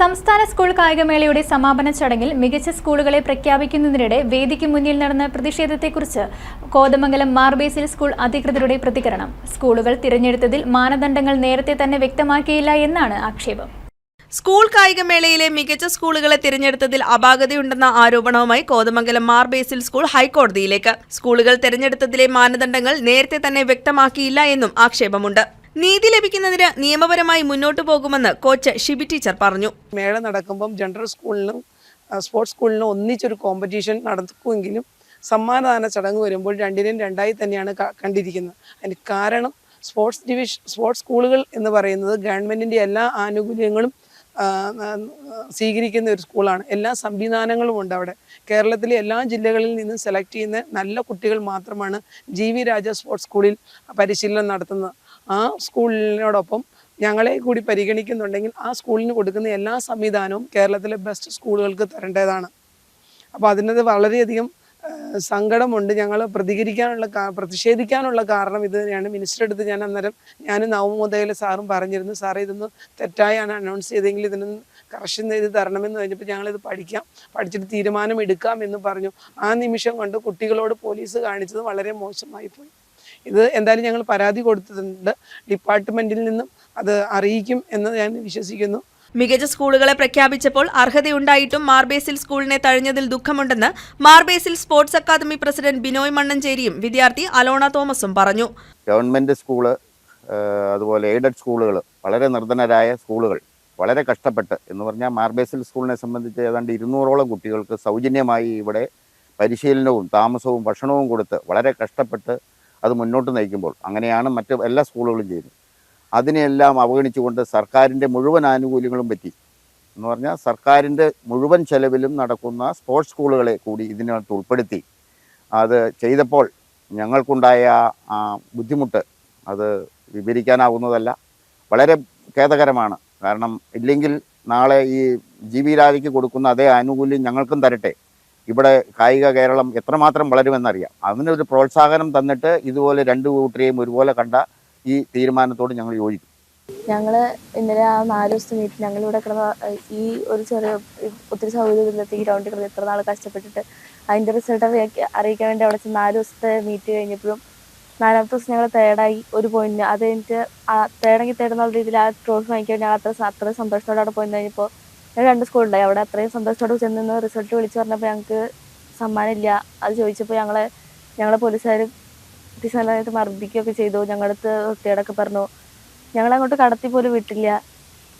സംസ്ഥാന സ്കൂൾ കായികമേളയുടെ സമാപന ചടങ്ങിൽ മികച്ച സ്കൂളുകളെ പ്രഖ്യാപിക്കുന്നതിനിടെ വേദിക്ക് മുന്നിൽ നടന്ന പ്രതിഷേധത്തെക്കുറിച്ച് കോതമംഗലം മാർബേസിൽ സ്കൂൾ അധികൃതരുടെ പ്രതികരണം. സ്കൂളുകൾ തിരഞ്ഞെടുത്തതിൽ മാനദണ്ഡങ്ങൾ നേരത്തെ തന്നെ വ്യക്തമാക്കിയില്ല എന്നാണ് ആക്ഷേപം. സ്കൂൾ കായികമേളയിലെ മികച്ച സ്കൂളുകളെ തിരഞ്ഞെടുത്തതിൽ അപാകതയുണ്ടെന്ന ആരോപണവുമായി കോതമംഗലം മാർ ബേസിൽ സ്കൂൾ ഹൈക്കോടതിയിലേക്ക്. സ്കൂളുകൾ തിരഞ്ഞെടുത്തതിലെ മാനദണ്ഡങ്ങൾ നേരത്തെ തന്നെ വ്യക്തമാക്കിയില്ല എന്നും ആക്ഷേപമുണ്ട്. നീതി ലഭിക്കുന്നതിന് നിയമപരമായി മുന്നോട്ടു പോകുമെന്ന് കോച്ച് ഷിബി ടീച്ചർ പറഞ്ഞു. മേള നടക്കുമ്പം ജനറൽ സ്കൂളിലും സ്പോർട്സ് സ്കൂളിലും ഒന്നിച്ചൊരു കോമ്പറ്റീഷൻ നടക്കുമെങ്കിലും സമ്മാനദാന ചടങ്ങ് വരുമ്പോൾ രണ്ടിനും രണ്ടായി തന്നെയാണ് കണ്ടിരിക്കുന്നത്. അതിന് കാരണം സ്പോർട്സ് ഡിവിഷൻ സ്പോർട്സ് സ്കൂളുകൾ എന്ന് പറയുന്നത് ഗവൺമെന്റിന്റെ എല്ലാ ആനുകൂല്യങ്ങളും സ്വീകരിക്കുന്ന ഒരു സ്കൂളാണ് എല്ലാ സംവിധാനങ്ങളും ഉണ്ട് അവിടെ. കേരളത്തിലെ എല്ലാ ജില്ലകളിൽ നിന്നും സെലക്ട് ചെയ്യുന്ന നല്ല കുട്ടികൾ മാത്രമാണ് ജി വി രാജ സ്പോർട്സ് സ്കൂളിൽ പരിശീലനം നടത്തുന്നത്. ആ സ്കൂളിനോടൊപ്പം ഞങ്ങളെ കൂടി പരിഗണിക്കുന്നുണ്ടെങ്കിൽ ആ സ്കൂളിന് കൊടുക്കുന്ന എല്ലാ സംവിധാനവും കേരളത്തിലെ ബെസ്റ്റ് സ്കൂളുകൾക്ക് തരേണ്ടതാണ്. അപ്പോൾ അതിനത് വളരെയധികം സങ്കടമുണ്ട്. ഞങ്ങൾ പ്രതികരിക്കാനുള്ള പ്രതിഷേധിക്കാനുള്ള കാരണം ഇത് തന്നെയാണ്. മിനിസ്റ്റർ അടുത്ത് ഞാൻ അന്നേരം ഞാൻ നവമോദയിലെ സാറും പറഞ്ഞിരുന്നു സാറേ ഇതൊന്ന് തെറ്റായാണ് അനൗൺസ് ചെയ്തെങ്കിൽ ഇതിനൊന്ന് കറക്ഷൻ ചെയ്ത് തരണമെന്ന് കഴിഞ്ഞപ്പോൾ ഞങ്ങളിത് പഠിക്കാം പഠിച്ചിട്ട് തീരുമാനം എടുക്കാം എന്ന് പറഞ്ഞു. ആ നിമിഷം കൊണ്ട് കുട്ടികളോട് പോലീസ് കാണിച്ചത് വളരെ മോശമായി പോയി. ഇത് എന്തായാലും ഞങ്ങൾ പരാതി കൊടുത്തിട്ടുണ്ട്. ഡിപ്പാർട്ട്മെന്റിൽ നിന്നും അത് അറിയിക്കും എന്ന് ഞാൻ വിശ്വസിക്കുന്നു. മികച്ച സ്കൂളുകളെ പ്രഖ്യാപിച്ചപ്പോൾ അർഹതയുണ്ടായിട്ടും മാർബേസിൽ സ്കൂളിനെ തഴഞ്ഞതിൽ ദുഃഖമുണ്ടെന്ന് Mar Basil sports academy president Binoy മണ്ണഞ്ചേരിയും വിദ്യാർത്ഥി അലോണ തോമസും പറഞ്ഞു. ഗവൺമെന്റ് സ്കൂൾ അതുപോലെ എയ്ഡഡ് സ്കൂളുകൾ വളരെ നിർധനരായ സ്കൂളുകൾ വളരെ കഷ്ടപ്പെട്ട് എന്ന് പറഞ്ഞാൽ മാർബേസിൽ സ്കൂളിനെ സംബന്ധിച്ച് ഏതാണ്ട് ഇരുന്നൂറോളം കുട്ടികൾക്ക് സൗജന്യമായി ഇവിടെ പരിശീലനവും താമസവും ഭക്ഷണവും കൊടുത്ത് വളരെ കഷ്ടപ്പെട്ട് അത് മുന്നോട്ട് നയിക്കുമ്പോൾ അങ്ങനെയാണ് മറ്റ് എല്ലാ സ്കൂളുകളും ചെയ്യുന്നത്. അതിനെയെല്ലാം അവഗണിച്ചുകൊണ്ട് സർക്കാരിന്റെ മുഴുവൻ ആനുകൂല്യങ്ങളും പറ്റി. എന്ന് പറഞ്ഞാൽ സർക്കാരിന്റെ മുഴുവൻ ചെലവിലും നടക്കുന്ന സ്പോർട്സ് സ്കൂളുകളെ കൂടി ഇതിനകത്ത് ഉൾപ്പെടുത്തി. അത് ചെയ്തപ്പോൾ ഞങ്ങൾക്കുണ്ടായ ബുദ്ധിമുട്ട് അത് വിവരിക്കാനാവുന്നതല്ല. വളരെ ഖേദകരമാണ്. കാരണം ഇല്ലെങ്കിൽ നാളെ ഈ ജി വി കൊടുക്കുന്ന അതേ ആനുകൂല്യം ഞങ്ങൾക്കും തരട്ടെ. ഇവിടെ കായിക കേരളം എത്രമാത്രം വളരുമെന്നറിയാം. അതിനൊരു പ്രോത്സാഹനം തന്നിട്ട് ഇതുപോലെ രണ്ട് കൂട്ടരെയും ഒരുപോലെ കണ്ട ഈ തീരുമാനത്തോട് ഞങ്ങൾ യോജിക്കും. ഞങ്ങൾ ഇന്നലെ ആ നാല് ദിവസത്തെ മീറ്റിൽ ഞങ്ങൾ ഇവിടെ കിടന്ന ഈ ഒരു ചെറിയ ഒത്തിരി സൗകര്യമില്ലാത്ത ഈ ഗ്രൗണ്ടിൽ കിടന്ന് എത്ര നാൾ കഷ്ടപ്പെട്ടിട്ട് അതിന്റെ റിസൾട്ട് അറിയിക്കാൻ വേണ്ടി അവിടെ നാല് ദിവസത്തെ മീറ്റ് കഴിഞ്ഞപ്പോഴും നാലാമത്തെ ദിവസം ഞങ്ങൾ തേർഡായി ഒരു പോയിന്റ് അത് കഴിഞ്ഞിട്ട് തേർഡെങ്കിൽ തേർഡെന്നുള്ള രീതിയിൽ ആ ട്രോഫി വാങ്ങിക്കാൻ ഞങ്ങൾ അത്ര അത്ര സന്തോഷത്തോടെ അവിടെ പോയി കഴിഞ്ഞപ്പോൾ രണ്ട് സ്കൂളുണ്ടായി അവിടെ അത്രയും സന്തോഷത്തോടെ ചെന്ന് റിസൾട്ട് വിളിച്ചു പറഞ്ഞപ്പോൾ ഞങ്ങൾക്ക് സമ്മാനമില്ല അത് ചോദിച്ചപ്പോൾ ഞങ്ങളെ ഞങ്ങളെ പോലീസുകാർ അത്യാവശ്യം നല്ലതായിട്ട് മർദ്ദിക്കുകയൊക്കെ ചെയ്തു. ഞങ്ങളുടെ അടുത്ത് വൃത്തികേടൊക്കെ പറഞ്ഞു. ഞങ്ങളെ അങ്ങോട്ട് കടത്തി പോലും വിട്ടില്ല.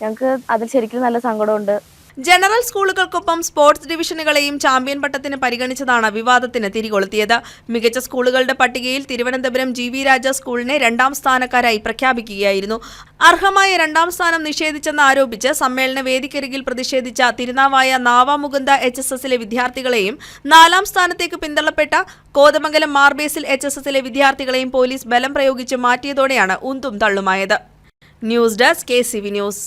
ഞങ്ങൾക്ക് അതിൽ ശരിക്കും നല്ല സങ്കടമുണ്ട്. ജനറൽ സ്കൂളുകൾക്കൊപ്പം സ്പോർട്സ് ഡിവിഷനുകളെയും ചാമ്പ്യൻ പട്ടത്തിന് പരിഗണിച്ചതാണ് വിവാദത്തിന് തിരികൊളുത്തിയത്. മികച്ച സ്കൂളുകളുടെ പട്ടികയിൽ തിരുവനന്തപുരം ജി വി രാജ സ്കൂളിനെ രണ്ടാം സ്ഥാനക്കാരായി പ്രഖ്യാപിക്കുകയായിരുന്നു. അർഹമായ രണ്ടാം സ്ഥാനം നിഷേധിച്ചെന്ന് ആരോപിച്ച് സമ്മേളന വേദിക്കരികിൽ പ്രതിഷേധിച്ച തിരുനാവായ നാവാമുകുന്ദ എച്ച് എസ് എസിലെ വിദ്യാർത്ഥികളെയും നാലാം സ്ഥാനത്തേക്ക് പിന്തള്ളപ്പെട്ട കോതമംഗലം മാർബേസിൽ എച്ച് എസ് എസിലെ വിദ്യാർത്ഥികളെയും പോലീസ് ബലം പ്രയോഗിച്ച് മാറ്റിയതോടെയാണ് ഉന്തും തള്ളുമായത്. News desk K news.